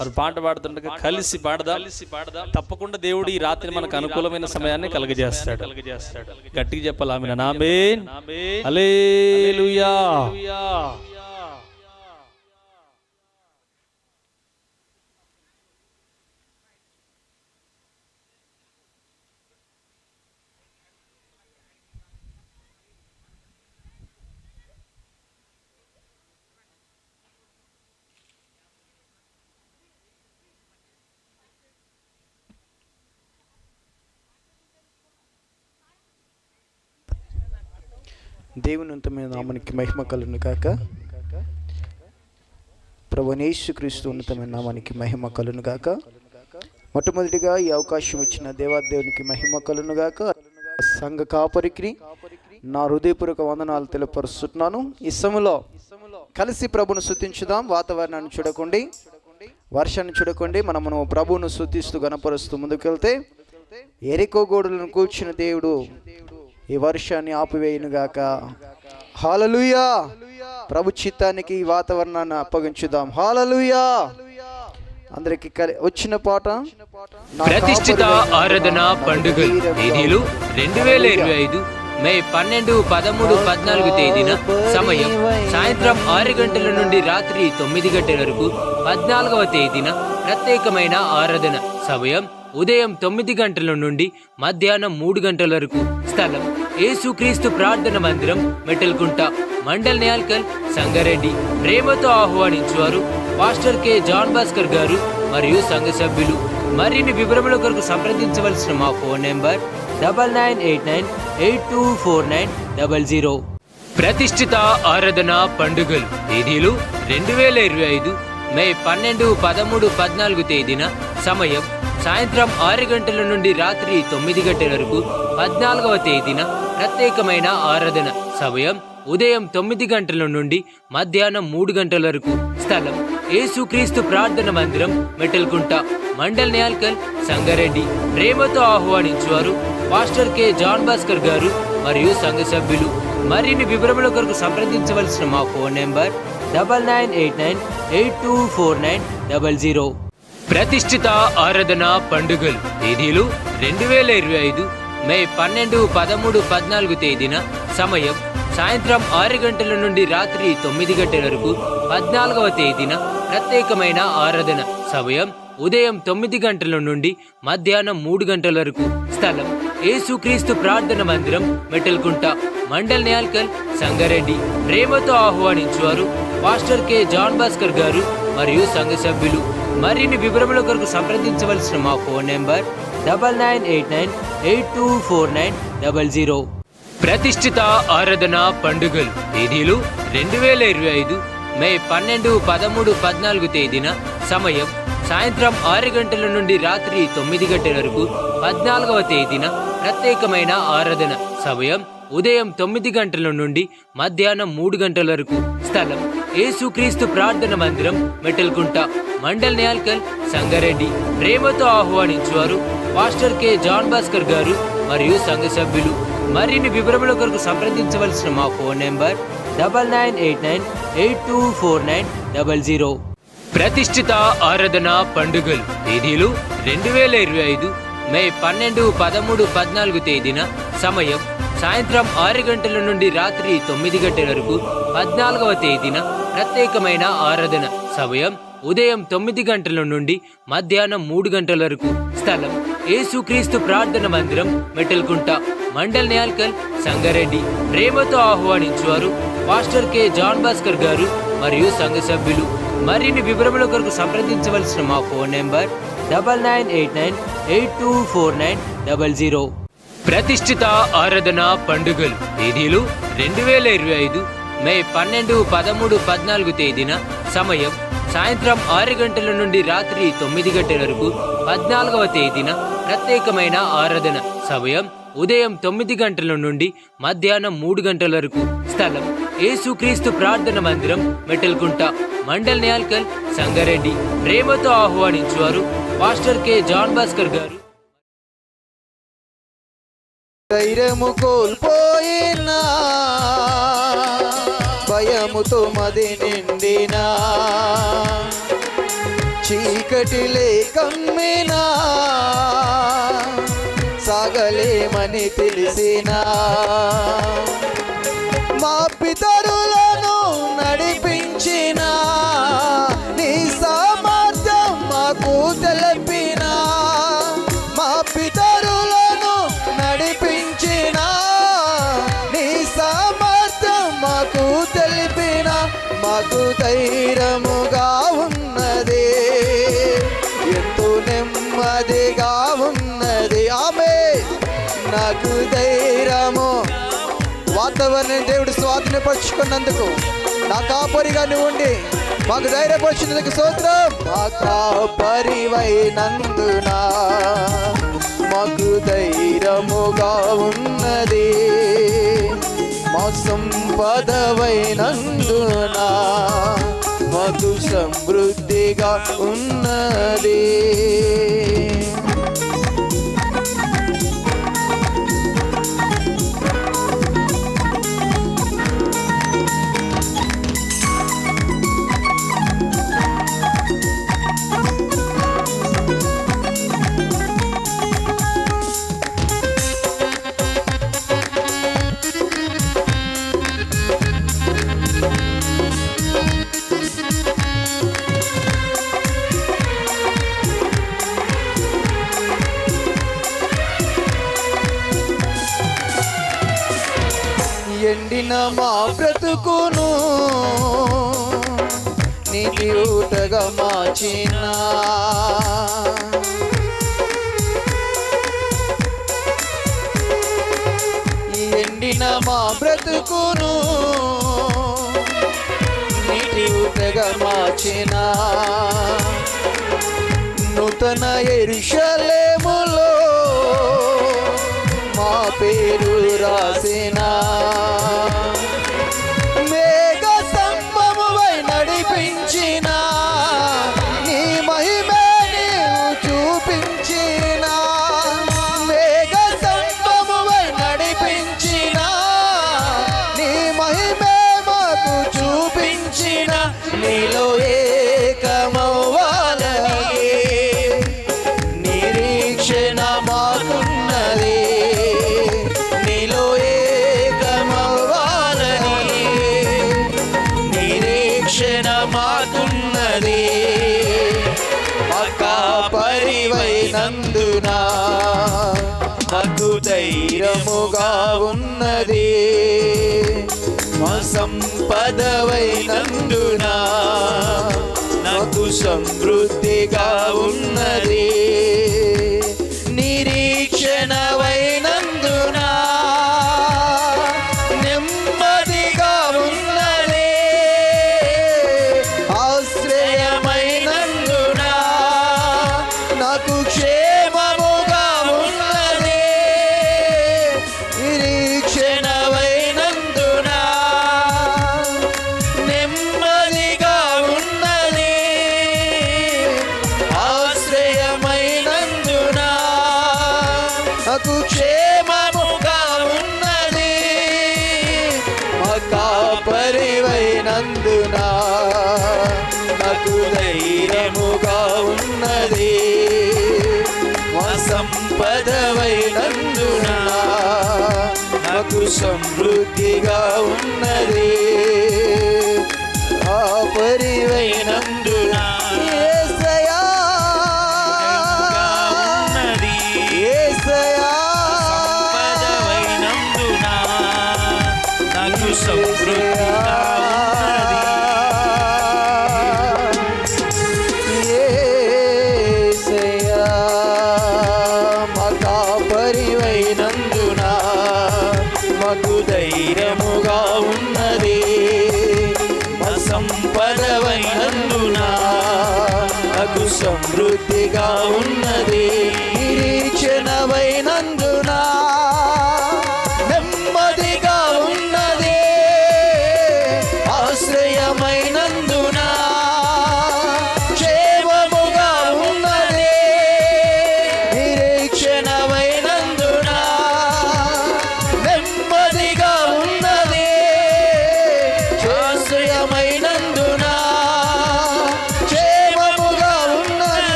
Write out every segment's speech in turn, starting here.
వారు పాట పాడుతుండగా కలిసి పాడదాం. కలిసి పాడదాం. తప్పకుండా దేవుడు ఈ రాత్రి మనకు అనుకూలమైన సమయాన్ని కలుగజేస్తాడు. కలుగజేస్తాడు. గట్టిగా చెప్పాలి ఆమె నామే హల్లెలూయా. దేవుని ఉన్నతమైన నామానికి మహిమ కలును కాక ప్రభునేశు క్రీస్తు ఉన్నతమైన నామానికి మహిమ కలును గాక. మొట్టమొదటిగా ఈ అవకాశం ఇచ్చిన దేవాదేవునికి మహిమ కలును గాక. సంఘ కాపరికి నా హృదయపూర్వక వందనాలు తెలియపరుస్తున్నాను. ఈ సమయంలో కలిసి ప్రభును స్తుతించుదాం. వాతావరణాన్ని చూడకండి. వర్షాన్ని చూడకండి. మనము ప్రభువును స్తుతిస్తూ గణపరుస్తూ ముందుకెళ్తే ఎరికో గోడులను కూర్చున్న దేవుడు ఈ వర్షాన్ని ఆపివేయునుగాక హాలలుయా. ప్రభు చిత్తానికి ఈ వాతావరణాన్ని అప్పగించుదాం. హాలలుయా. అందరికి వచ్చిన పాట. ప్రతిష్ఠిత ఆరాధన పండుగలు తేదీలు రెండు వేల ఇరవై ఐదు మే పన్నెండు పదమూడు పద్నాలుగు తేదీన సమయం సాయంత్రం ఆరు గంటల నుండి రాత్రి తొమ్మిది గంటల వరకు పద్నాలుగవ తేదీన ప్రత్యేకమైన ఆరాధన సమయం ఉదయం తొమ్మిది గంటల నుండి మధ్యాహ్నం మూడు గంటల వరకు స్థలం. యేసుక్రీస్తు ప్రార్థన మందిరం మెటల్కుంట మండల్ నేల్కల్ సంగారెడ్డి. ప్రేమతో ఆహ్వానించువారు pastor K. John Bhaskar garu మరియు సంఘ సభ్యులు. మరిన్ని వివరముల కొరకు సంప్రదించవలసిన మా phone number double nine eight nine eight two four nine double zero. ప్రతిష్ఠిత ఆరాధన పండుగలు తేదీలు రెండు వేల ఇరవై ఐదు మే పన్నెండు పదమూడు పద్నాలుగు తేదీన సమయం సాయంత్రం ఆరు గంటల నుండి రాత్రి తొమ్మిది గంటల వరకు పద్నాలుగవ తేదీన ప్రత్యేకమైన ఆరాధన సమయం ఉదయం తొమ్మిది గంటల నుండి మధ్యాహ్నం మూడు గంటల వరకు స్థలం. యేసుక్రీస్తు ప్రార్థన మందిరం మెటల్కుంట మండల్ నేల్కల్ సంగారెడ్డి. ప్రేమతో ఆహ్వానించువారు pastor K. John Bhaskar garu మరియు సంఘ సభ్యులు. మరిన్ని వివరముల కొరకు సంప్రదించవలసిన మా phone number double nine eight nine eight two four nine double zero. ప్రతిష్ఠిత ఆరాధన పండుగలు తేదీలు రెండు వేల ఇరవై ఐదు మే పన్నెండు పదమూడు పద్నాలుగు తేదీన సమయం సాయంత్రం ఆరు గంటల నుండి రాత్రి తొమ్మిది గంటల వరకు పద్నాలుగవ తేదీన ప్రత్యేకమైన ఆరాధన సమయం ఉదయం తొమ్మిది గంటల నుండి మధ్యాహ్నం మూడు గంటల వరకు స్థలం ఏసుక్రీస్తు ప్రార్థన మందిరం మెటల్కుంట మండల్ నేల్కల్ సంగారెడ్డి. ప్రేమతో ఆహ్వానించువారు pastor K John Bhaskar garu మరియు సంఘ సభ్యులు మరిన్ని వివరముల కొరకు సంప్రదించవలసిన మా phone number double nine eight nine eight two four nine double zero. ప్రతిష్ఠిత ఆరాధన పండుగలు తేదీలు రెండు వేల ఇరవై ఐదు మే పన్నెండు పదమూడు పద్నాలుగు తేదీన సమయం సాయంత్రం ఆరు గంటల నుండి రాత్రి తొమ్మిది గంటల వరకు పద్నాలుగవ తేదీన ప్రత్యేకమైన ఆరాధన సమయం ఉదయం తొమ్మిది గంటల నుండి మధ్యాహ్నం మూడు గంటల వరకు. స్థలం యేసుక్రీస్తు ప్రార్థన మందిరం మెటల్కుంట మండల్ నియాల్కల్ సంగారెడ్డి. ప్రేమతో ఆహ్వానించువారు pastor K. John Bhaskar garu మరియు సంఘ సభ్యులు. మరిన్ని వివరముల కొరకు సంప్రదించవలసిన మా phone number double nine eight nine eight two four nine double zero. ప్రతిష్ఠిత ఆరాధన పండుగలు తేదీలు రెండు వేల ఇరవై ఐదు మే పన్నెండు పదమూడు పద్నాలుగు తేదీన సమయం సాయంత్రం ఆరు గంటల నుండి రాత్రి తొమ్మిది గంటల వరకు పద్నాలుగవ తేదీన ప్రత్యేకమైన ఆరాధన సమయం ఉదయం తొమ్మిది గంటల నుండి మధ్యాహ్నం మూడు గంటల వరకు. స్థలం యేసుక్రీస్తు ప్రార్థన మందిరం మెటల్కుంట. మండల్ నేల్కల్ సంగారెడ్డి. ప్రేమతో ఆహ్వానించువారు pastor K. John Bhaskar garu మరియు సంఘ సభ్యులు. మరిన్ని వివరముల కొరకు సంప్రదించవలసిన మా phone number double nine eight nine eight two four nine double zero. ప్రతిష్ఠిత ఆరాధన పండుగలు తేదీలు రెండు వేల ఇరవై ఐదు మే పన్నెండు పదమూడు పద్నాలుగు తేదీన సమయం సాయంత్రం ఆరు గంటల నుండి రాత్రి తొమ్మిది గంటల వరకు పద్నాలుగవ తేదీన ప్రత్యేకమైన ఆరాధన సమయం ఉదయం తొమ్మిది గంటల నుండి మధ్యాహ్నం మూడు గంటల వరకు స్థలం యేసుక్రీస్తు ప్రార్థన మందిరం మెటల్కుంట మండల్ నియాల్కల్ సంగారెడ్డి. ప్రేమతో ఆహ్వానించువారు pastor K John Bhaskar garu. ధైర్యము కోల్పోయినా భయముతో మది నిండినా చీకటి లేకమ్మినా సాగలేమని తెలిసినా. మా పితా వాతావరణం దేవుడు స్వాధీనపరుచుకున్నందుకు నా కాపరిగా నువ్వు ఉండి మాకు ధైర్యపరిచినందుకు సూత్రం మా కాపరివైనందున మాకు ధైర్యముగా ఉన్నది. మా సంపదవైనందున మాకు సమృద్ధిగా ఉన్నది. మార్చిన ఎండిన మా బ్రతుకును నీటి ఊటగా మార్చిన. నూతన ఎరుషలేములో మా పేరు రాసినా. సంపదవైనందున నాకు సమృద్ధిగా ఉన్నది. సమృద్ధిగా ఉన్నది. నిరీక్షణమైనందునా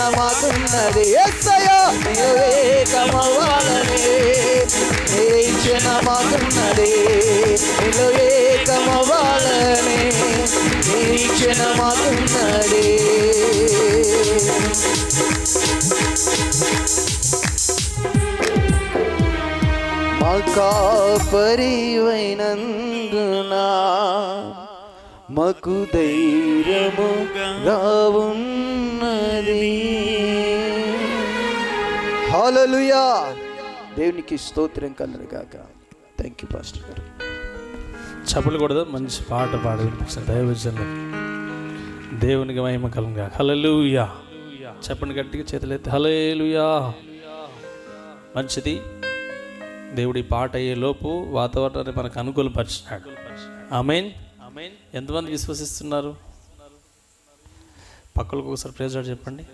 నిరీక్షణ మాకున్నది ఎస్సయ్యా నీలో ఏకమవ్వాలని నిరీక్షణ మాకున్నది నీలో ఏకమవ్వాలని నిరీక్షణ మాకున్నది మకు ధైర్యముగా ఉన్నది హాలలుయా దేవునికి స్తోత్రం కలరు థ్యాంక్ యూ పాస్టర్ గారు. చప్పలు మంచి పాట పాడ వినిపించిన దైవజనులు దేవునికి మహిమ కలంగా హలలుయా చెప్పండి గట్టిగా చేతులెత్తి హలేలుయా మంచిది. దేవుడి పాట అయ్యే లోపు వాతావరణాన్ని మనకు అనుకూలపరిచినాడు. ఆమెన్ ఎంతమంది విశ్వసిస్తున్నారు? పక్కలకు ఒకసారి ప్రేజాడు చెప్పండి.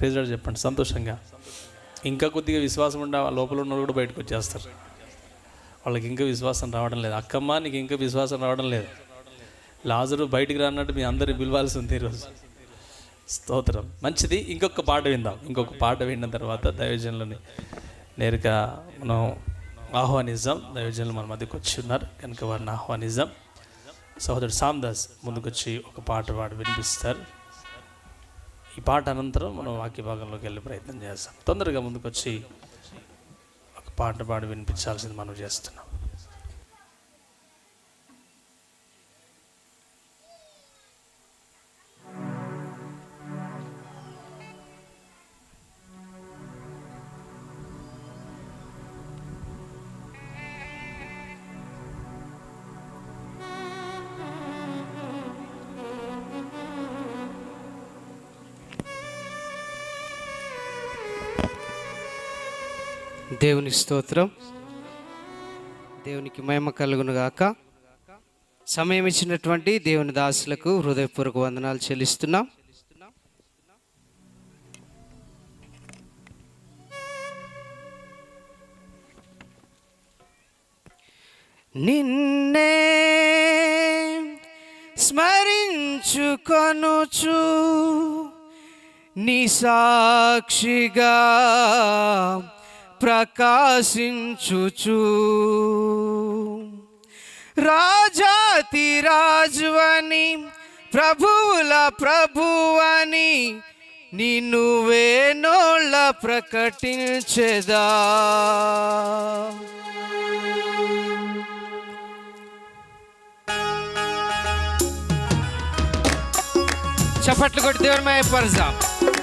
ప్రేజాడు చెప్పండి సంతోషంగా. ఇంకా కొద్దిగా విశ్వాసం ఉండే లోపల ఉన్న వాళ్ళు కూడా బయటకు వచ్చేస్తారు. వాళ్ళకి ఇంకా విశ్వాసం రావడం లేదు. అక్కమ్మ నీకు ఇంకా విశ్వాసం రావడం లేదు. లాజరు బయటికి రానట్టు మీ అందరూ పిలవాల్సి ఉంది ఈరోజు. స్తోత్రం. మంచిది. ఇంకొక పాట విందాం. ఇంకొక పాట విన్న తర్వాత దైవజనులని నేరుగా మనం ఆహ్వానిజం దైవజనులు మన మధ్యకి వచ్చి ఉన్నారు. కనుక వారిని ఆహ్వానిజం సహోదరుడు సామ్దాస్ ముందుకొచ్చి ఒక పాట పాడి వినిపిస్తారు. ఈ పాట అనంతరం మనం వాక్య భాగంలోకి వెళ్ళే ప్రయత్నం చేస్తాం. తొందరగా ముందుకొచ్చి ఒక పాట పాడి వినిపించాల్సింది మనం చేస్తున్నాం. దేవుని స్తోత్రం. దేవునికి మహిమ కలుగును గాక. సమయం ఇచ్చినటువంటి దేవుని దాసులకు హృదయపూర్వక వందనాలు చెల్లిస్తున్నాం. నిన్నే స్మరించుకొనుచు నీ సాక్షిగా ప్రకాశించుచు. రాజాతి రాజువని ప్రభువుల ప్రభువని నిన్ను వేణోళ్ళ ప్రకటించెదా. చప్పట్లు కొట్టి దేవుని మయపరచాం ఎమ్ము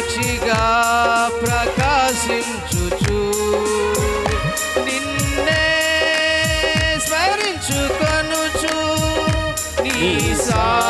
సాక్షిగా ప్రకాశించుచు. నిన్నే స్మరించుకొనుచు. నీ సా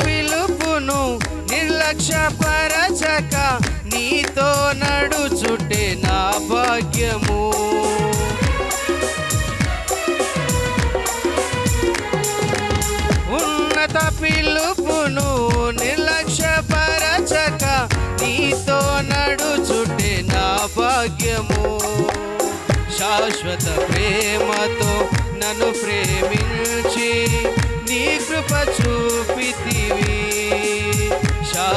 పిలుపును నిర్లక్ష్యపరచక నీతో నడుచుటే నా భాగ్యము. ఉన్నత పిలుపును నిర్లక్ష్యపరచక నీతో నడుచుటే నా భాగ్యము. శాశ్వత ప్రేమతో నన్ను ప్రేమించి నీ కృప చూపితివి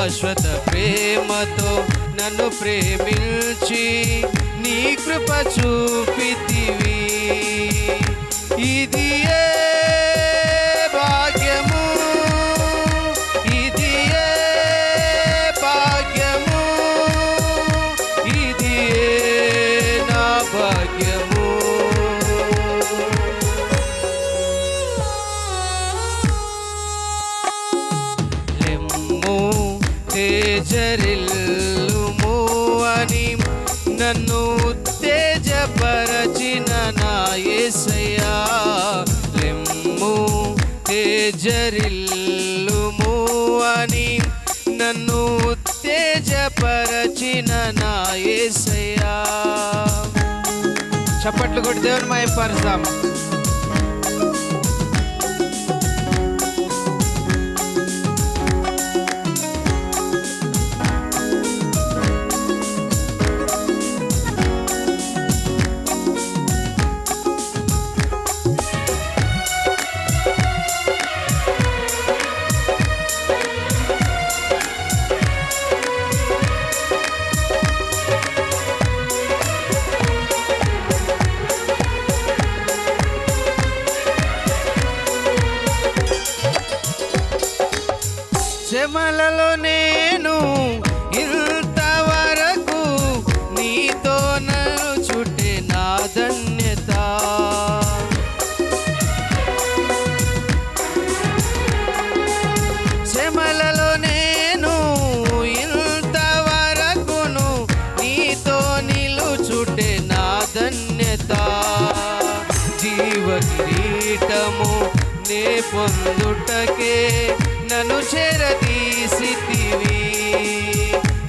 శాశ్వత ప్రేమతో నన్ను ప్రేమించి నీ కృప చూపితివి. ఇది ఏ చప్పట్లు కొట్టి దేవుని మయపరదాం కిరీటము నే పొందుటకే నన్ను చెరదీసితివి.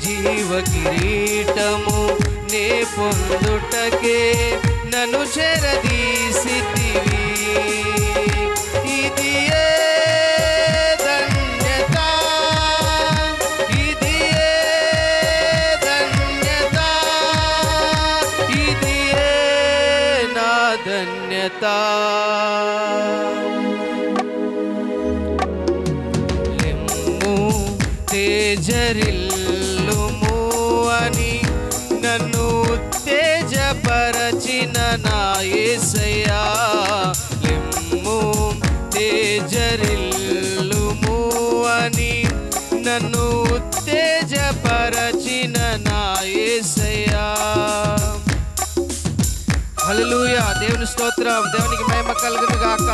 జీవ కిరీటము నే పొందుటకే నన్ను చెరదీసితివి. నా యేసయ్యా లెమ్ము తేజరిల్లుము అని నన్ను ఉత్తేజపరచిన నా యేసయ్యా హల్లెలూయా దేవుని స్తోత్రం దేవునికి మేమ కలుగును గాక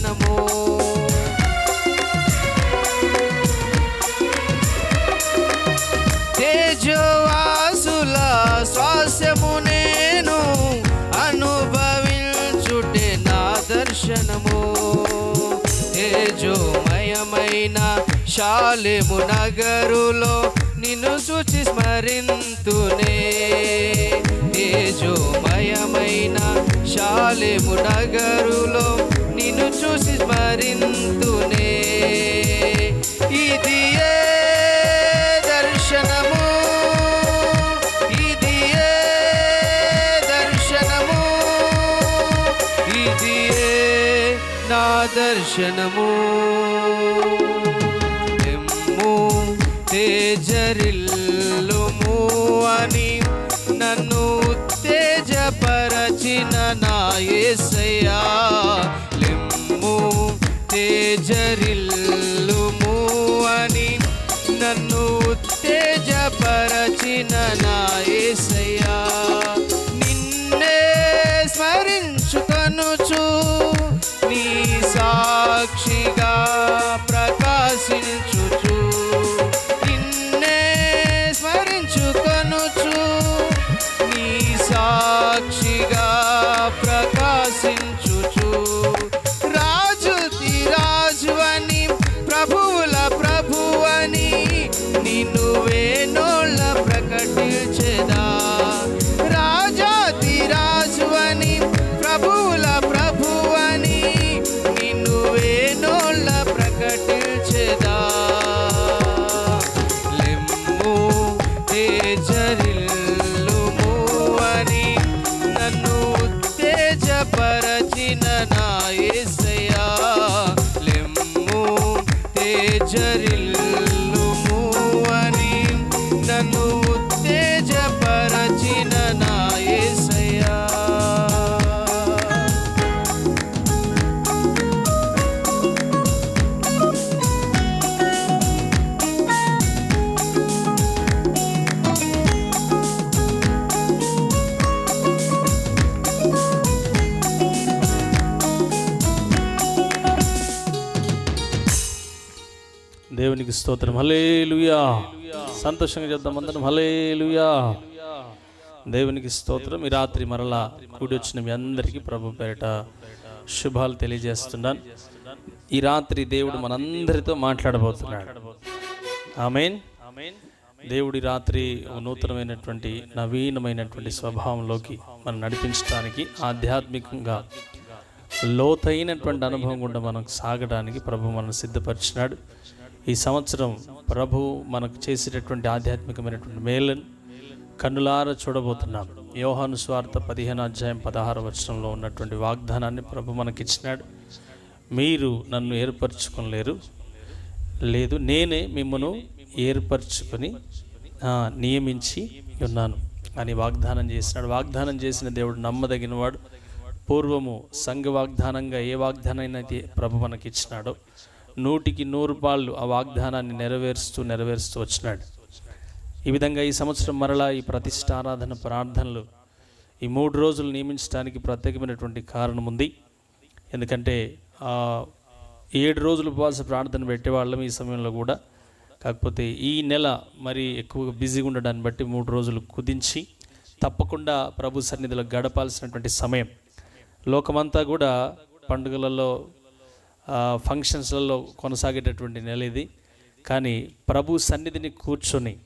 దర్శనము తేజవాసుల నా శాలిము నగరులో నిన్ను సూచి స్మరింతునే. తేజోమయమైన శాలిము నగరులో నిన్ను చూసి స్మరింతునే. ఇది దర్శనము? ఇది దర్శనము? ఇది ఏ నా దర్శనము? ఎమ్ము తేజరిల్లుము అని నన్ను తేజపరచిన నా లెమ్ము తేజరిల్లుము అని నన్ను తేజపరచిన నా యేసయ్యా నిన్నే స్మరించుకనుచు నీ సాక్షిగా ప్రకాశించుచు. నిన్నే స్మరించుకనుచు నీ సా దేవునికి స్తోత్రం. హలేలుయా సంతోషంగా చేద్దాం అందరం. హలేలుయా దేవునికి స్తోత్రం. ఈ రాత్రి మరలా కూడి వచ్చిన మీ అందరికీ ప్రభు పేరిట శుభాలు తెలియజేస్తున్నాను. ఈ రాత్రి దేవుడు మనందరితో మాట్లాడబోతున్నాడు. ఆమెన్. దేవుడి రాత్రి నూతనమైనటువంటి నవీనమైనటువంటి స్వభావంలోకి మనం నడిపించడానికి ఆధ్యాత్మికంగా లోతైనటువంటి అనుభవం గుండా మనం సాగడానికి ప్రభు మనం సిద్ధపరిచినాడు. ఈ సంవత్సరం ప్రభు మనకు చేసేటటువంటి ఆధ్యాత్మికమైనటువంటి మేలను కన్నులార చూడబోతున్నాం. యోహాను స్వార్థ పదిహేను అధ్యాయం పదహారు వచనంలో ఉన్నటువంటి వాగ్దానాన్ని ప్రభు మనకిచ్చినాడు. మీరు నన్ను ఏర్పరచుకోలేరు లేదు నేనే మిమ్మను ఏర్పరచుకొని నియమించి ఉన్నాను అని వాగ్దానం చేసినాడు. వాగ్దానం చేసిన దేవుడు నమ్మదగినవాడు. పూర్వము సంఘ వాగ్దానంగా ఏ వాగ్దానం అయితే ప్రభు మనకి ఇచ్చినాడో నూటికి నూరు పాళ్ళు ఆ వాగ్దానాన్ని నెరవేరుస్తూ నెరవేరుస్తూ వచ్చినాడు. ఈ విధంగా ఈ సంవత్సరం మరలా ఈ ప్రతిష్టారాధన ప్రార్థనలు ఈ మూడు రోజులు నియమించడానికి ప్రత్యేకమైనటువంటి కారణం ఉంది. ఎందుకంటే ఏడు రోజులు ఉపవాస ప్రార్థన పెట్టేవాళ్ళం ఈ సమయంలో కూడా. కాకపోతే ఈ నెల మరి ఎక్కువగా బిజీగా ఉండడాన్ని బట్టి మూడు రోజులు కుదించి తప్పకుండా ప్రభు సన్నిధిలో గడపాల్సినటువంటి సమయం. లోకమంతా కూడా పండుగలలో ఫంక్షన్స్లలో కొనసాగేటటువంటి నెల ఇది. కానీ ప్రభు సన్నిధిని కూర్చొని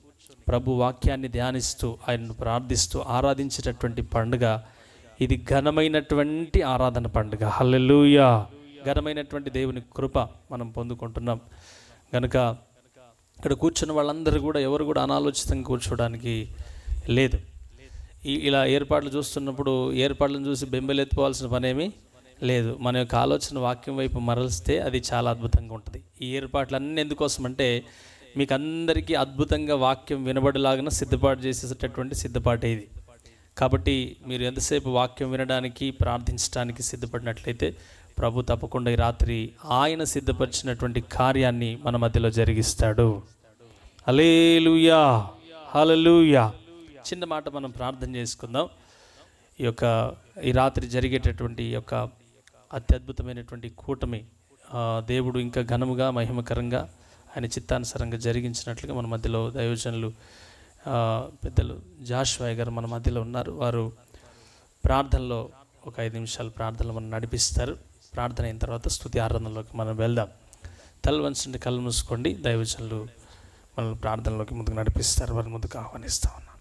ప్రభు వాక్యాన్ని ధ్యానిస్తూ ఆయనను ప్రార్థిస్తూ ఆరాధించేటటువంటి పండుగ ఇది ఘనమైనటువంటి ఆరాధన పండుగ. హల్లెలూయా! ఘనమైనటువంటి దేవుని కృప మనం పొందుకుంటున్నాం. కనుక ఇక్కడ కూర్చున్న వాళ్ళందరూ కూడా ఎవరు కూడా అనాలోచితంగా కూర్చోడానికి లేదు. ఇలా ఏర్పాట్లు చూస్తున్నప్పుడు ఏర్పాట్లను చూసి బెంబెలెత్తుకోవాల్సిన పనేమి? లేదు. మన యొక్క ఆలోచన వాక్యం వైపు మరలిస్తే అది చాలా అద్భుతంగా ఉంటుంది. ఈ ఏర్పాట్లన్నీ ఎందుకోసం అంటే మీకు అందరికీ అద్భుతంగా వాక్యం వినబడేలాగా సిద్ధపాటు చేసేటటువంటి సిద్ధపాటు ఇది. కాబట్టి మీరు ఎంతసేపు వాక్యం వినడానికి ప్రార్థించడానికి సిద్ధపడినట్లయితే ప్రభు తప్పకుండా ఈ రాత్రి ఆయన సిద్ధపరిచినటువంటి కార్యాన్ని మన మధ్యలో జరిగిస్తాడు. అలేలుయా హలలుయా చిన్న మాట మనం ప్రార్థన చేసుకుందాం. ఈ యొక్క ఈ రాత్రి జరిగేటటువంటి ఈ యొక్క అత్యద్భుతమైనటువంటి కూటమి దేవుడు ఇంకా ఘనముగా మహిమకరంగా ఆయన చిత్తానుసారంగా జరిగించినట్లుగా మన మధ్యలో దైవజనులు పెద్దలు జాష్వాయ్ గారు మన మధ్యలో ఉన్నారు. వారు ప్రార్థనలో ఒక ఐదు నిమిషాలు ప్రార్థనలు మనం నడిపిస్తారు. ప్రార్థన అయిన తర్వాత స్థుతి ఆరాధనలోకి మనం వెళ్దాం. తల కళ్ళు మూసుకోండి. దైవజనులు మనల్ని ప్రార్థనలోకి ముందుకు నడిపిస్తారు. వారి ముందుకు ఆహ్వానిస్తా ఉన్నాం.